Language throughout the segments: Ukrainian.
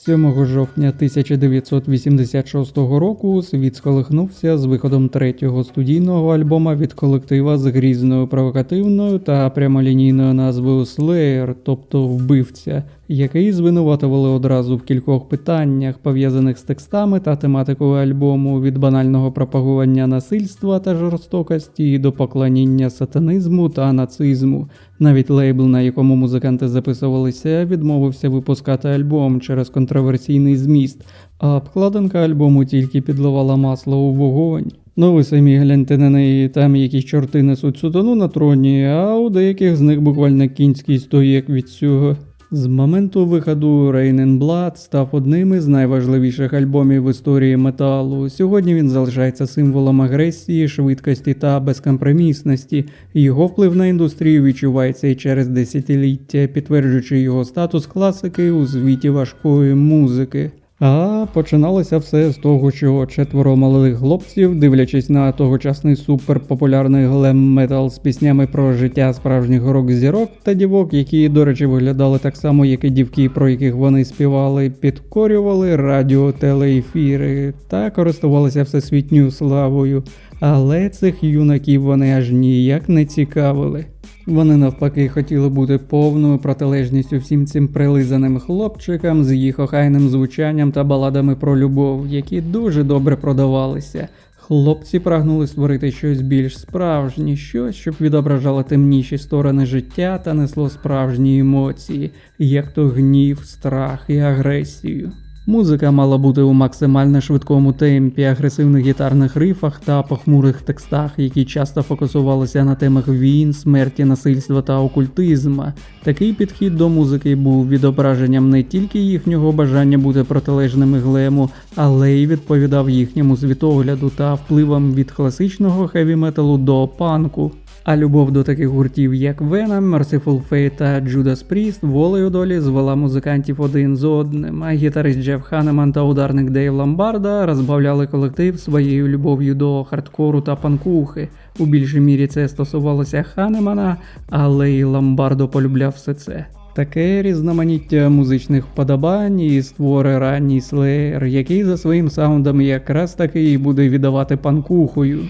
7 жовтня 1986 року світ сколихнувся з виходом третього студійного альбома від колектива з грізною провокативною та прямолінійною назвою Slayer, тобто вбивця, який звинуватували одразу в кількох питаннях, пов'язаних з текстами та тематикою альбому від банального пропагування насильства та жорстокості до поклоніння сатанизму та нацизму. Навіть лейбл, на якому музиканти записувалися, відмовився випускати альбом через контроверсійний зміст, а обкладинка альбому тільки підливала масло у вогонь. Ну ви самі гляньте на неї, там якісь чорти несуть сутану на троні, а у деяких з них буквально кінський стоєк від цього. З моменту виходу Rain in Blood став одним із найважливіших альбомів в історії металу. Сьогодні він залишається символом агресії, швидкості та безкомпромісності. Його вплив на індустрію відчувається і через десятиліття, підтверджуючи його статус класики у світі важкої музики. А починалося все з того, що четверо малих хлопців, дивлячись на тогочасний суперпопулярний глем метал з піснями про життя справжніх рок-зірок та дівок, які, до речі, виглядали так само, як і дівки, про яких вони співали, підкорювали радіо телеефіри та користувалися всесвітньою славою. Але цих юнаків вони аж ніяк не цікавили. Вони навпаки хотіли бути повною протилежністю всім цим прилизаним хлопчикам з їх охайним звучанням та баладами про любов, які дуже добре продавалися. Хлопці прагнули створити щось більш справжнє, щось, щоб відображало темніші сторони життя та несло справжні емоції, як то гнів, страх і агресію. Музика мала бути у максимально швидкому темпі, агресивних гітарних рифах та похмурих текстах, які часто фокусувалися на темах війн, смерті, насильства та окультизма. Такий підхід до музики був відображенням не тільки їхнього бажання бути протилежними глему, але й відповідав їхньому світогляду та впливам від класичного хеві-металу до панку. А любов до таких гуртів, як Venom, Merciful Fate та Judas Priest, волею долі звела музикантів один з одним, а гітарист Джеф Ханеман та ударник Дейв Ламбарда розбавляли колектив своєю любов'ю до хардкору та панкухи. У більшій мірі це стосувалося Ханемана, але й Ламбардо полюбляв все це. Таке різноманіття музичних вподобань і створить ранній слеєр, який за своїм саундом якраз таки і буде віддавати панкухою.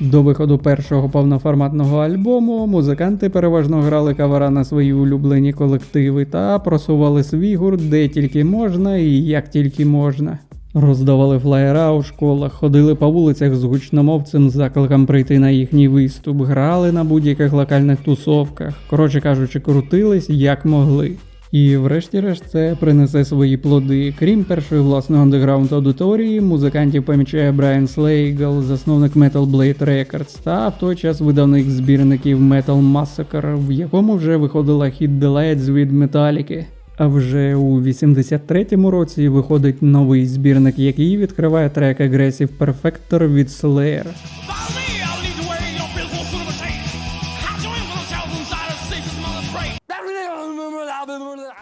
До виходу першого повноформатного альбому музиканти переважно грали кавера на свої улюблені колективи та просували свій гурт де тільки можна і як тільки можна. Роздавали флаєра у школах, ходили по вулицях з гучномовцем з закликом прийти на їхній виступ, грали на будь-яких локальних тусовках, коротше кажучи, крутились як могли. І врешті-решт це принесе свої плоди. Крім першої власної андеграунд аудиторії, музикантів помічає Брайан Слейгл, засновник Metal Blade Records, та в той час видавник збірників Metal Massacre, в якому вже виходила хіт The Lights від Металіки. А вже у 83-му році виходить новий збірник, який відкриває трек Aggressive Perfector від Slayer.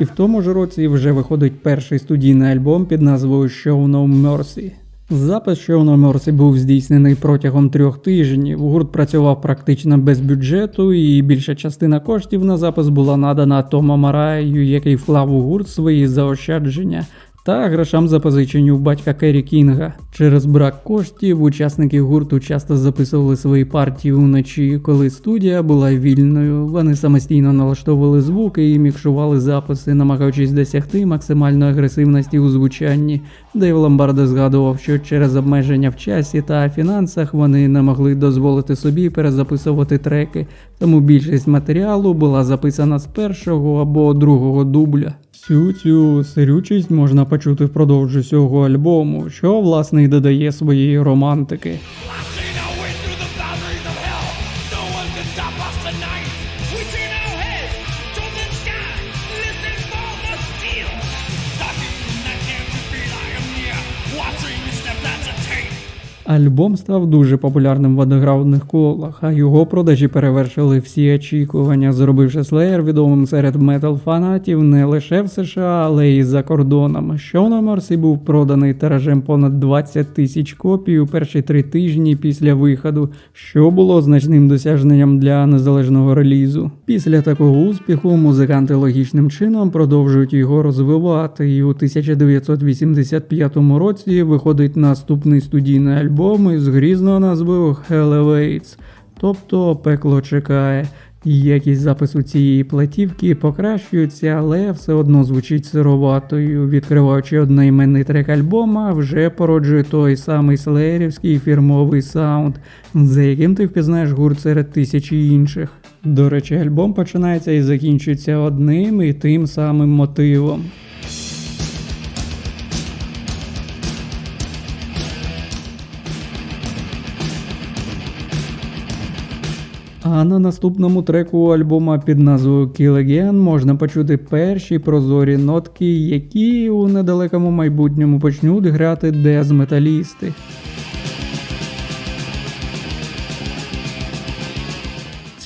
І в тому ж році вже виходить перший студійний альбом під назвою Show No Mercy. Запис Show No Mercy був здійснений протягом трьох тижнів. Гурт працював практично без бюджету, і більша частина коштів на запис була надана Тома Мараю, який вклав у гурт свої заощадження. Та грошам запозичені у батька Керрі Кінга. Через брак коштів учасники гурту часто записували свої партії уночі, коли студія була вільною. Вони самостійно налаштовували звуки і мікшували записи, намагаючись досягти максимальної агресивності у звучанні. Дейв Ломбардо згадував, що через обмеження в часі та фінансах вони не могли дозволити собі перезаписувати треки, тому більшість матеріалу була записана з першого або другого дубля. Всю цю сирючість можна почути впродовж усього альбому, що власне й додає своєї романтики. Альбом став дуже популярним в андеграундних колах, а його продажі перевершили всі очікування, зробивши Slayer відомим серед метал-фанатів не лише в США, але й за кордоном. Що на Марсі був проданий тиражем понад 20 тисяч копій у перші три тижні після виходу, що було значним досягненням для незалежного релізу. Після такого успіху музиканти логічним чином продовжують його розвивати, і у 1985 році виходить наступний студійний альбом із грізною назвою Hell Awaits, тобто пекло чекає. Якість запису цієї платівки покращується, але все одно звучить сироватою. Відкриваючи одноіменний трек альбома, вже породжує той самий слеєрівський фірмовий саунд, за яким ти впізнаєш гурт серед тисячі інших. До речі, альбом починається і закінчується одним і тим самим мотивом. А на наступному треку альбома під назвою Kill Again можна почути перші прозорі нотки, які у недалекому майбутньому почнуть грати дез-металісти.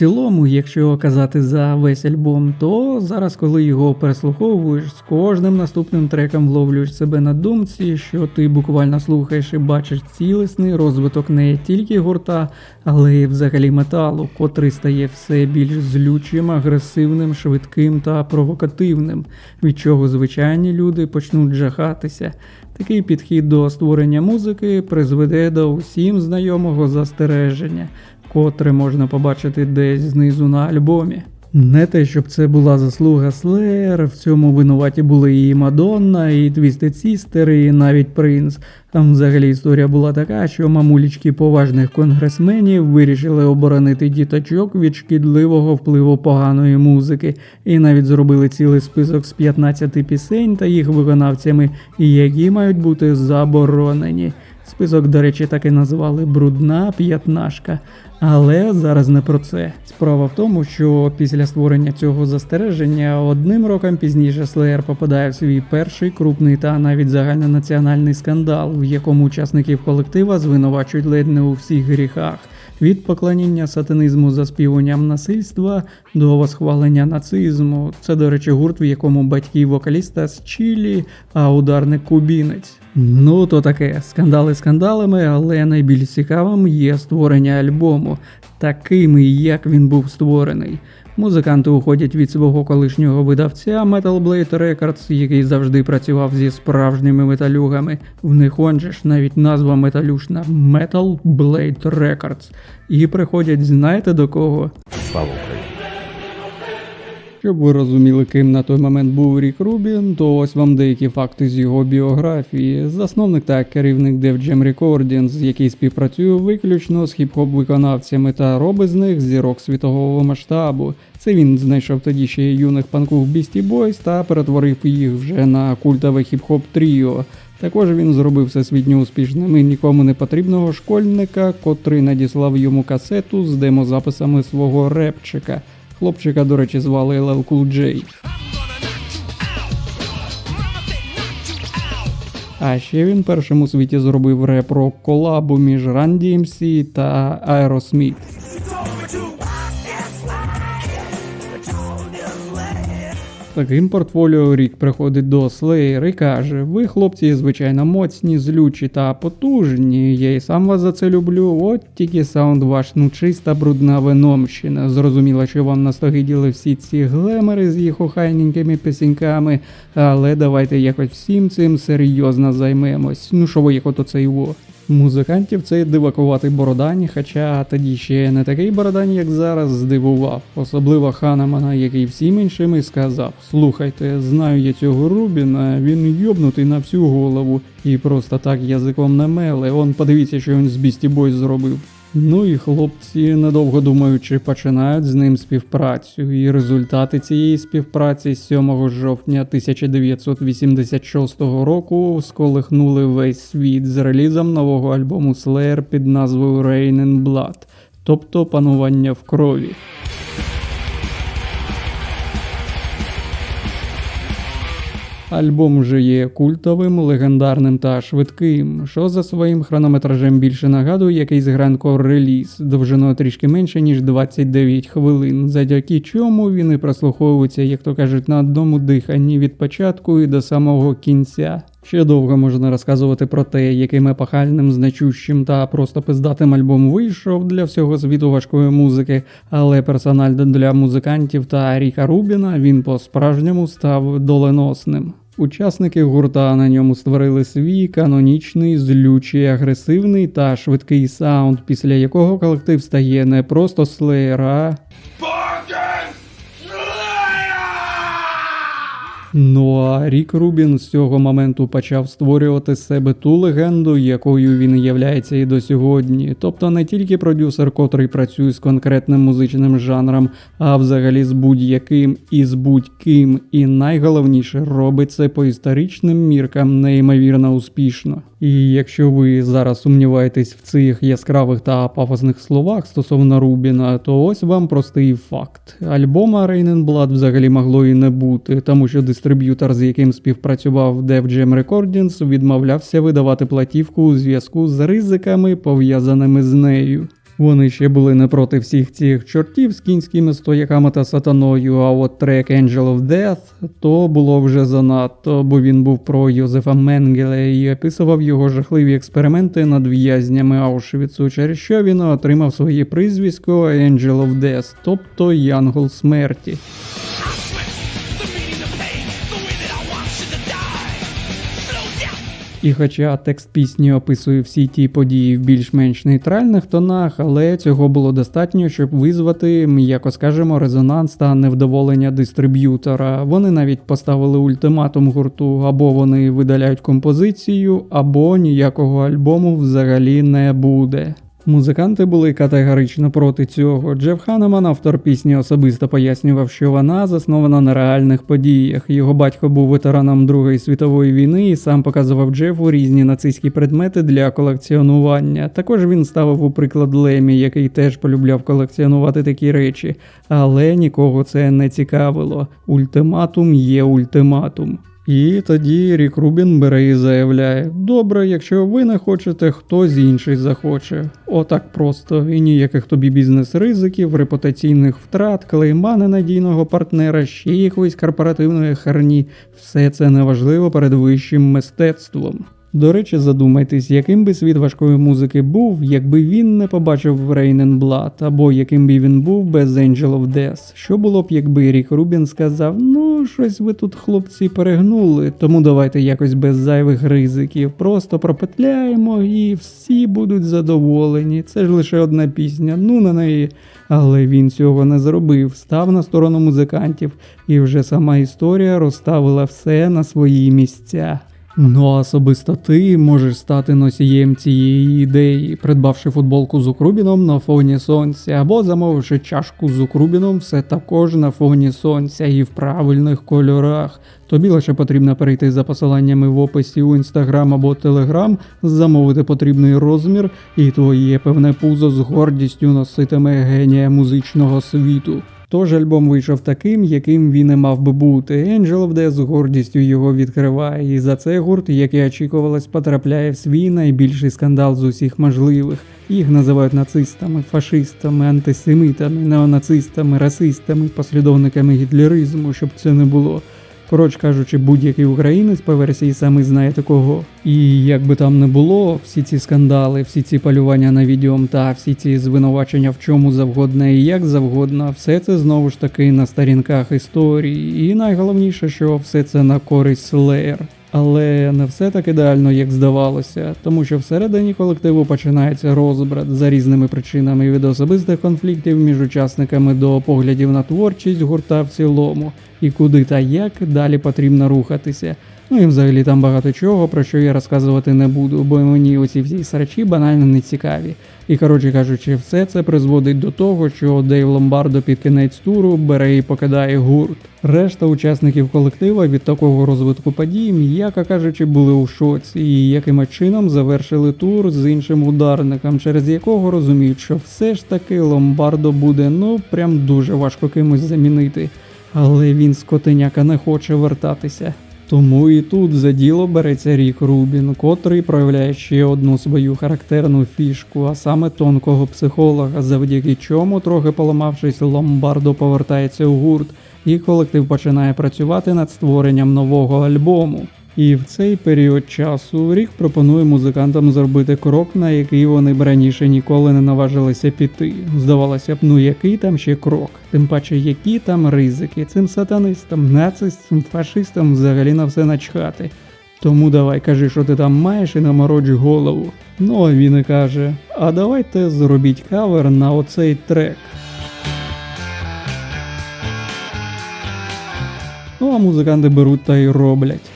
Цілому, якщо казати за весь альбом, то зараз, коли його переслуховуєш, з кожним наступним треком вловлюєш себе на думці, що ти буквально слухаєш і бачиш цілісний розвиток не тільки гурта, але й взагалі металу, котрий стає все більш злючим, агресивним, швидким та провокативним, від чого звичайні люди почнуть жахатися. Такий підхід до створення музики призведе до усім знайомого застереження котре можна побачити десь знизу на альбомі. Не те, щоб це була заслуга Slayer, в цьому винуваті були і Мадонна, і Twisted Sister, і навіть Принц. Там взагалі історія була така, що мамулічки поважних конгресменів вирішили оборонити діточок від шкідливого впливу поганої музики, і навіть зробили цілий список з 15 пісень та їх виконавцями, які мають бути заборонені. Список, до речі, так і назвали Брудна п'ятнашка. Але зараз не про це. Справа в тому, що після створення цього застереження одним роком пізніше Slayer попадає в свій перший крупний та навіть загальнонаціональний скандал, в якому учасників колектива звинувачують ледь не у всіх гріхах. Від поклоніння сатанизму за співанням насильства до восхвалення нацизму. Це, до речі, гурт, в якому батьки вокаліста з Чилі, а ударник кубінець. Ну, то таке, скандали скандалами, але найбільш цікавим є створення альбому, таким, як він був створений. Музиканти уходять від свого колишнього видавця Metal Blade Records, який завжди працював зі справжніми металюгами. В них он же навіть назва металюшна Metal Blade Records. І приходять, знаєте до кого? Слава Україні! Щоб ви розуміли, ким на той момент був Рік Рубін, то ось вам деякі факти з його біографії. Засновник та керівник Def Jam Recordings, який співпрацює виключно з хіп-хоп виконавцями та робить з них зірок світового масштабу. Це він знайшов тоді ще юних панкух Beastie Boys та перетворив їх вже на культове хіп-хоп тріо. Також він зробив всесвітньо успішним і нікому не потрібного школьника, котрий надіслав йому касету з демозаписами свого репчика. Хлопчика, до речі, звали LL Cool J. А ще він першим у світі зробив реп-рок колабу між Run DMC та Aerosmith. Таким портфоліо рік приходить до Slayer і каже: ви, хлопці, звичайно, моцні, злючі та потужні. Я і сам вас за це люблю. От тільки саунд ваш, ну чиста брудна виномщина. Зрозуміло, що вам настогиділи всі ці глемери з їх охайненькими пісеньками, але давайте якось всім цим серйозно займемось. Ну що ви їх ото це його. Музикантів цей дивакуватий бородань, хоча тоді ще не такий бородань, як зараз, здивував. Особливо Ханемана, який всім іншим і сказав: Слухайте, знаю я цього Рубіна, він йобнутий на всю голову і просто так язиком не меле. Он подивіться, що він з Бісті Бойс зробив. Ну і хлопці, недовго думаючи, починають з ним співпрацю, і результати цієї співпраці 7 жовтня 1986 року сколихнули весь світ з релізом нового альбому Slayer під назвою Rain in Blood, тобто панування в крові. Альбом вже є культовим, легендарним та швидким, що за своїм хронометражем більше нагадує якийсь гранкор реліз, довжиною трішки менше ніж 29 хвилин, завдяки чому він і прослуховується, як то кажуть, на одному диханні від початку і до самого кінця. Ще довго можна розказувати про те, яким епохальним, значущим та просто пиздатим альбом вийшов для всього світу важкої музики, але персонально для музикантів та Ріка Рубіна він по-справжньому став доленосним. Учасники гурта на ньому створили свій канонічний, злючий, агресивний та швидкий саунд, після якого колектив стає не просто слеєра. а Ну а Рік Рубін з цього моменту почав створювати з себе ту легенду, якою він являється і до сьогодні. Тобто не тільки продюсер, котрий працює з конкретним музичним жанром, а взагалі з будь-яким і з будь-ким. І найголовніше робить це по історичним міркам неймовірно успішно. І якщо ви зараз сумніваєтесь в цих яскравих та пафосних словах стосовно Рубіна, то ось вам простий факт: альбома Rain and Blood взагалі могло і не бути, тому що дистриб'ютор, з яким співпрацював Def Jam Recordings, відмовлявся видавати платівку у зв'язку з ризиками, пов'язаними з нею. Вони ще були не проти всіх цих чортів з кінськими стояками та сатаною, а от трек Angel of Death то було вже занадто, бо він був про Йозефа Менгеле і описував його жахливі експерименти над в'язнями Аушвіцу, через що він отримав своє прізвисько Angel of Death, тобто Янгол смерті. І хоча текст пісні описує всі ті події в більш-менш нейтральних тонах, але цього було достатньо, щоб визвати, м'яко скажемо, резонанс та невдоволення дистриб'ютора. Вони навіть поставили ультиматум гурту, або вони видаляють композицію, або ніякого альбому взагалі не буде. Музиканти були категорично проти цього. Джеф Ханеман, автор пісні, особисто пояснював, що вона заснована на реальних подіях. Його батько був ветераном Другої світової війни і сам показував Джефу різні нацистські предмети для колекціонування. Також він ставив у приклад Лемі, який теж полюбляв колекціонувати такі речі, але нікого це не цікавило. Ультиматум є ультиматум. І тоді Рік Рубін бере і заявляє: Добре, якщо ви не хочете, хтось інший захоче. Отак просто, і ніяких тобі бізнес-ризиків, репутаційних втрат, клейма ненадійного партнера, ще якоїсь корпоративної херні. Все це неважливо перед вищим мистецтвом. До речі, задумайтесь, яким би світ важкої музики був, якби він не побачив Rain and Blood, або яким би він був без Angel of Death. Що було б, якби Рік Рубін сказав: ну, щось ви тут, хлопці, перегнули, тому давайте якось без зайвих ризиків, просто пропетляємо і всі будуть задоволені. Це ж лише одна пісня, ну на неї. Але він цього не зробив, став на сторону музикантів, і вже сама історія розставила все на свої місця. Ну, а особисто ти можеш стати носієм цієї ідеї, придбавши футболку з Укрубіном на фоні сонця, або замовивши чашку з Укрубіном, все також на фоні сонця і в правильних кольорах. Тобі лише потрібно перейти за посиланнями в описі у інстаграм або телеграм, замовити потрібний розмір, і твоє певне пузо з гордістю носитиме генія музичного світу. Тож альбом вийшов таким, яким він і мав би бути. Angel of Death з гордістю його відкриває, і за це гурт, як і очікувалось, потрапляє в свій найбільший скандал з усіх можливих. Їх називають нацистами, фашистами, антисемітами, неонацистами, расистами, послідовниками гітлеризму, щоб це не було. Коротше кажучи, будь-який українець по версії саме знаєте кого. І як би там не було, всі ці скандали, всі ці полювання на відеом та всі ці звинувачення в чому завгодно і як завгодно, все це знову ж таки на сторінках історії. І найголовніше, що все це на користь Slayer. Але не все так ідеально, як здавалося, тому що всередині колективу починається розбрат за різними причинами від особистих конфліктів між учасниками до поглядів на творчість гурта в цілому, і куди та як далі потрібно рухатися. Ну і взагалі там багато чого, про що я розказувати не буду, бо мені оці всі срачі банально не цікаві. І коротше кажучи, все це призводить до того, що Дейв Ломбардо під кінець туру бере і покидає гурт. Решта учасників колектива від такого розвитку подій, м'яко кажучи, були у шоці, і яким чином завершили тур з іншим ударником, через якого розуміють, що все ж таки Ломбардо буде ну прям дуже важко кимось замінити. Але він скотиняка не хоче вертатися. Тому і тут за діло береться Рік Рубін, котрий проявляє ще одну свою характерну фішку, а саме тонкого психолога, завдяки чому, трохи поламавшись, Ломбардо повертається у гурт, і колектив починає працювати над створенням нового альбому. І в цей період часу Рік пропонує музикантам зробити крок, на який вони б раніше ніколи не наважилися піти. Здавалося б, ну який там ще крок, тим паче, які там ризики, цим сатанистам, нацистам, фашистам взагалі на все начхати. Тому давай кажи, що ти там маєш і намороч голову. Ну а він і каже: А давайте зробіть кавер на оцей трек. Ну а музиканти беруть та й роблять.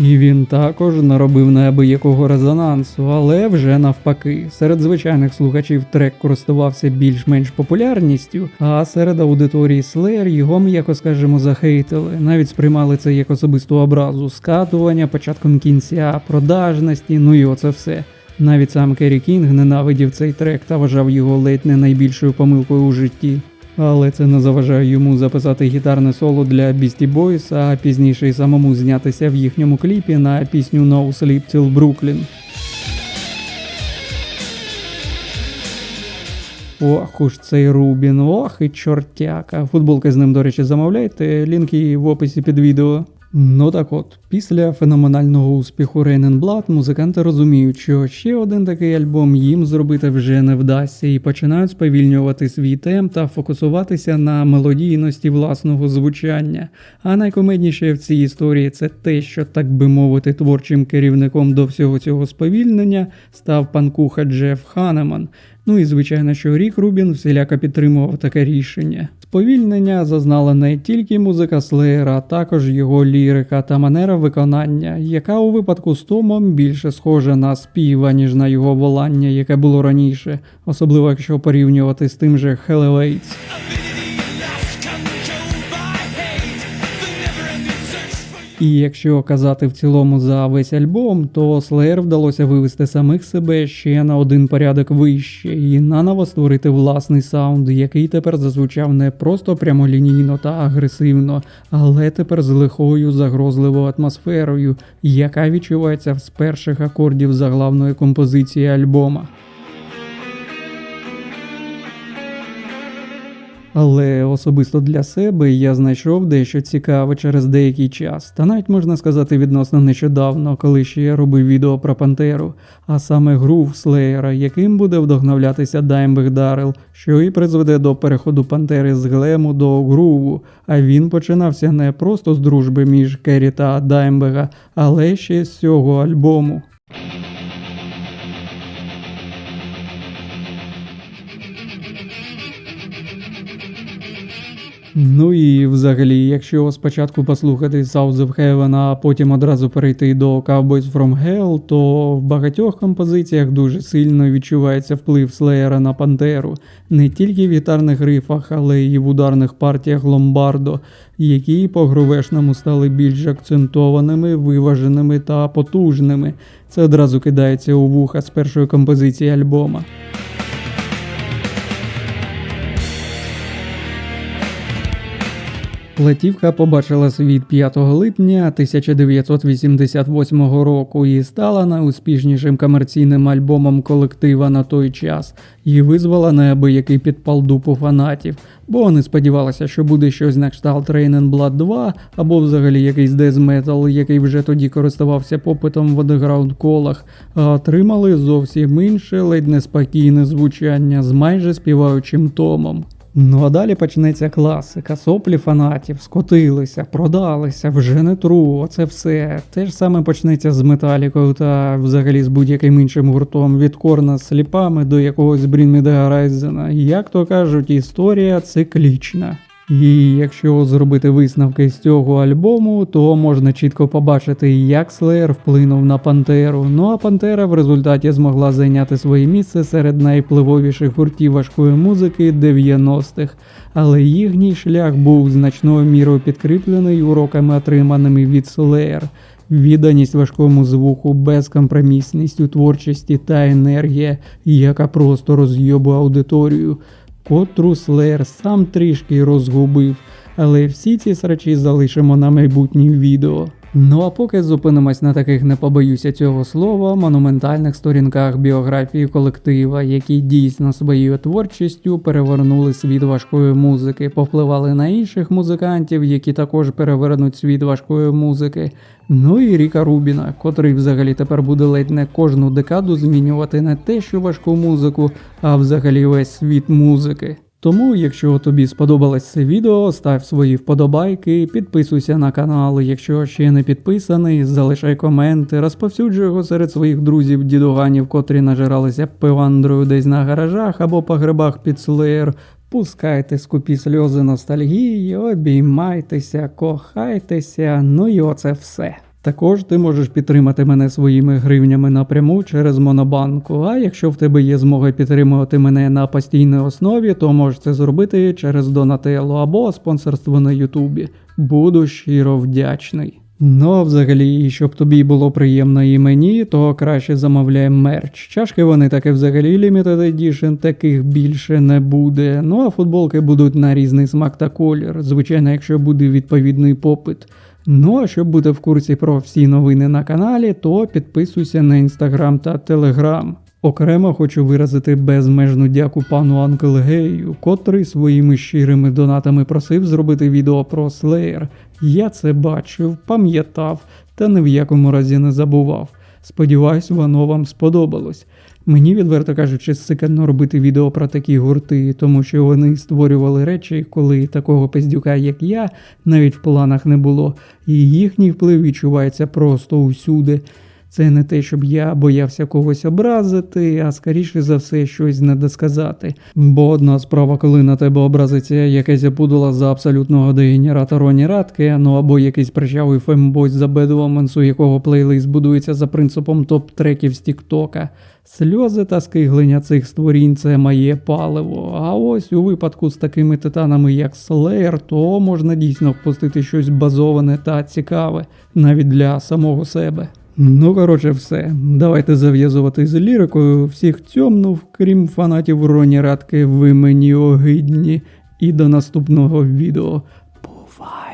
І він також наробив неабиякого резонансу, але вже навпаки. Серед звичайних слухачів трек користувався більш-менш популярністю, а серед аудиторії Slayer його, м'яко скажемо, захейтили. Навіть сприймали це як особисту образу, скатування, початком кінця, продажності, ну і оце все. Навіть сам Керрі Кінг ненавидів цей трек та вважав його ледь не найбільшою помилкою у житті. Але це не заважає йому записати гітарне соло для Beastie Boys, а пізніше й самому знятися в їхньому кліпі на пісню No Sleep Till Brooklyn. Ох уж цей Рубін, ох і чортяка. Футболки з ним, до речі, замовляйте, лінки в описі під відео. Ну так от, після феноменального успіху Rain and Blood музиканти розуміють, що ще один такий альбом їм зробити вже не вдасться, і починають сповільнювати свій темп та фокусуватися на мелодійності власного звучання. А найкомедніше в цій історії це те, що, так би мовити, творчим керівником до всього цього сповільнення став панкуха Джеф Ханеман. Ну і звичайно, що Рік Рубін всіляко підтримував таке рішення. Сповільнення зазнала не тільки музика Слеєра, а також його лірика та манера виконання, яка у випадку з Томом більше схожа на спів, ніж на його волання, яке було раніше, особливо якщо порівнювати з тим же Хелевейтс. І якщо казати в цілому за весь альбом, то Slayer вдалося вивести самих себе ще на один порядок вище і наново створити власний саунд, який тепер зазвучав не просто прямолінійно та агресивно, але тепер з лихою загрозливою атмосферою, яка відчувається з перших акордів заглавної композиції альбома. Але особисто для себе я знайшов дещо цікаве через деякий час, та навіть можна сказати відносно нещодавно, коли ще я робив відео про Пантеру, а саме грув Слеєра, яким буде вдохновлятися Даймбег Дарел, що і призведе до переходу Пантери з глему до груву. А він починався не просто з дружби між Керрі та Даймбега, але ще з цього альбому. Ну і взагалі, якщо спочатку послухати South of Heaven, а потім одразу перейти до Cowboys from Hell, то в багатьох композиціях дуже сильно відчувається вплив Слеєра на Пантеру, не тільки в гітарних рифах, але й в ударних партіях Ломбардо, які по грувешному стали більш акцентованими, виваженими та потужними. Це одразу кидається у вуха з першої композиції альбома. Платівка побачила світ 5 липня 1988 року і стала найуспішнішим комерційним альбомом колектива на той час і визвала неабиякий підпал дупу фанатів, бо вони сподівалися, що буде щось на кшталт Rain and Blood 2 або взагалі якийсь Metal, який вже тоді користувався попитом в андеграунд колах, а отримали зовсім інше, ледь неспокійне звучання з майже співаючим томом. Ну а далі почнеться класика. Соплі фанатів скотилися, продалися, вже не тру, оце все. Те ж саме почнеться з металікою та взагалі з будь-яким іншим гуртом від корна сліпами до якогось Брінміда Райзена. Як то кажуть, історія циклічна. І якщо зробити висновки з цього альбому, то можна чітко побачити, як Slayer вплинув на Пантеру. Ну а Пантера в результаті змогла зайняти своє місце серед найвпливовіших гуртів важкої музики 90-х. Але їхній шлях був значною мірою підкріплений уроками, отриманими від Slayer. Відданість важкому звуку, безкомпромісність у творчості та енергія, яка просто роз'єбує аудиторію. Котру Слеєр сам трішки розгубив, але всі ці срачі залишимо на майбутнє відео. Ну а поки зупинимось на таких не побоюся цього слова, монументальних сторінках біографії колектива, які дійсно своєю творчістю перевернули світ важкої музики, повпливали на інших музикантів, які також перевернуть світ важкої музики. Ну і Ріка Рубіна, котрий взагалі тепер буде ледь не кожну декаду змінювати не те, що важку музику, а взагалі весь світ музики. Тому, якщо тобі сподобалось це відео, став свої вподобайки, підписуйся на канал. Якщо ще не підписаний, залишай коменти, розповсюджуй його серед своїх друзів дідуганів, котрі нажиралися пивандрою десь на гаражах або по грибах під слеєр. Пускайте скупі сльози ностальгії, обіймайтеся, кохайтеся, ну і оце все. Також ти можеш підтримати мене своїми гривнями напряму через Монобанку. А якщо в тебе є змога підтримувати мене на постійній основі, то можеш це зробити через Донателло або спонсорство на Ютубі. Буду щиро вдячний. Ну, а взагалі, щоб тобі було приємно і мені, то краще замовляй мерч. Чашки вони таки взагалі limited edition, таких більше не буде. Ну а футболки будуть на різний смак та колір. Звичайно, якщо буде відповідний попит. Ну а щоб бути в курсі про всі новини на каналі, то підписуйся на інстаграм та телеграм. Окремо хочу виразити безмежну дяку пану Анкл Гею, котрий своїми щирими донатами просив зробити відео про Slayer. Я це бачив, пам'ятав та ні в якому разі не забував. Сподіваюсь, воно вам сподобалось. Мені, відверто кажучи, сикано робити відео про такі гурти, тому що вони створювали речі, коли такого пиздюка, як я, навіть в планах не було, і їхній вплив відчувається просто усюди. Це не те, щоб я боявся когось образити, а скоріше за все щось недосказати. Бо одна справа, коли на тебе образиться якась опудала за абсолютного дегенерата Роні Радке, ну або якийсь прищавий фембой за бедвоменс, у якого плейлист будується за принципом топ-треків з Тіктока. Сльози та скиглення цих створінь це моє паливо. А ось у випадку з такими титанами, як Slayer, то можна дійсно впустити щось базоване та цікаве, навіть для самого себе. Ну, коротше, все. Давайте зав'язувати з лірикою. Всіх цьомнув, крім фанатів Роні Радки, ви мені огидні. І до наступного відео. Бувайте!